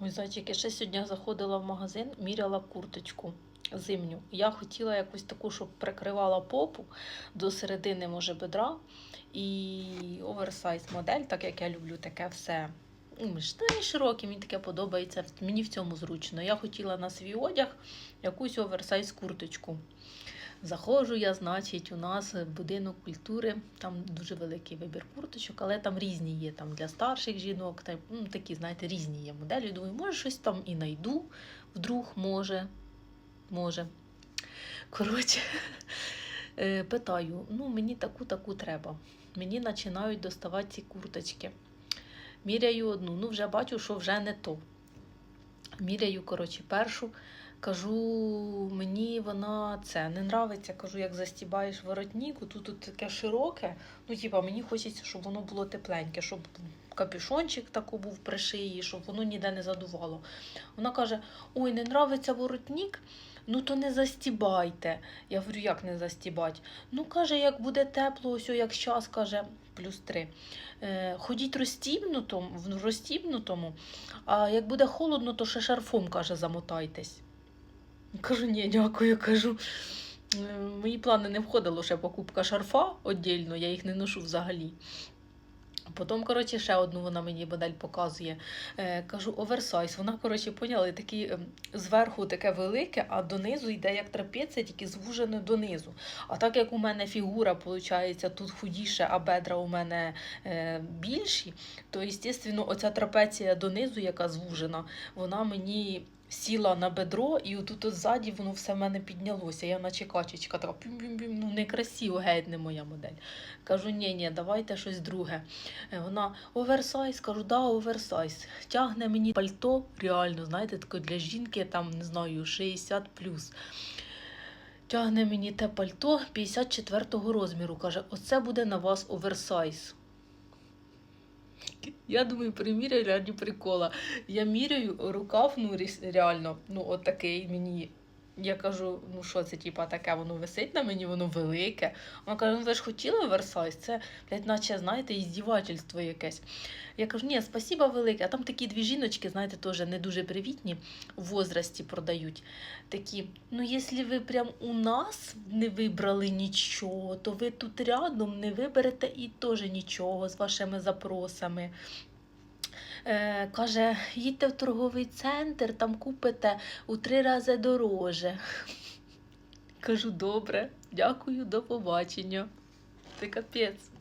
Ой, зайчики, ще сьогодні заходила в магазин, міряла курточку зимню. Я хотіла якусь таку, щоб прикривала попу до середини, може, бедра. І оверсайз модель, так як я люблю таке все. м, Штани широкі, мені таке подобається. Мені в цьому зручно. Я хотіла на свій одяг якусь оверсайз курточку. Заходжу я, значить, у нас будинок культури, там дуже великий вибір курточок, але там різні є там для старших жінок, та, ну, такі, знаєте, різні є моделі. Думаю, може, щось там і найду, вдруг може, може. Коротше, е, питаю, ну мені таку-таку треба. Мені починають доставати ці курточки. Міряю одну, ну вже бачу, що вже не то. Міряю, коротше, першу. Кажу, вона це не нравиться. Кажу, як застібаєш воротник, тут, таке широке. Ну, типа, мені хочеться, щоб воно було тепленьке, щоб капюшончик тако був при шиї, щоб воно ніде не задувало. Вона каже: Ой, не нравиться воротник, ну то не застібайте. Я говорю, як не застібати? Ну, каже, як буде тепло, ось як час, каже, плюс три. Е, ходіть розстібнутому, розстібнутому, а як буде холодно, то ще шарфом, каже, замотайтесь. Кажу, ні, дякую, кажу. «Е, в Мої плани не входило ще покупка шарфа віддільно, я їх не ношу взагалі. Потім, коротше, ще одну вона мені модель показує. Е, кажу, оверсайз. Вона, коротше, поняли, такий ем, зверху таке велике, а донизу йде як трапеція, тільки звужено донизу. А так як у мене фігура, виходить, тут худіше, а бедра у мене е, більші, то, звісно, оця трапеція донизу, яка звужена, вона мені сіла на бедро, і отут от ззаді воно все в мене піднялося. Я наче качечка така пім-пім-пім, ну некрасиво, геть не моя модель. Кажу, ні, ні, давайте щось друге. Е, Вона оверсайз, кажу, да, оверсайз. Тягне мені пальто, реально, знаєте, таке для жінки, там, не знаю, 60 плюс. Тягне мені те пальто 54-го розміру. Каже, оце буде на вас оверсайз. Я думаю, приміряю раді прикола. Я міряю рукав, ну реально, ну от такий мені. Я кажу, ну що це, типа, таке, воно висить на мені, воно велике. Вона каже, ну ви ж хотіли оверсайз? Це, блядь, наче, знаєте, іздівательство якесь. Я кажу, ні, спасіба велике. А там такі дві жіночки, знаєте, теж не дуже привітні в возрасті продають. Такі, ну якщо ви прям у нас не вибрали нічого, то ви тут рядом не виберете і теж нічого з вашими запросами. Е, каже, їдьте в торговий центр, там купите у три рази дороже. Кажу, добре, дякую, до побачення. Ти капець.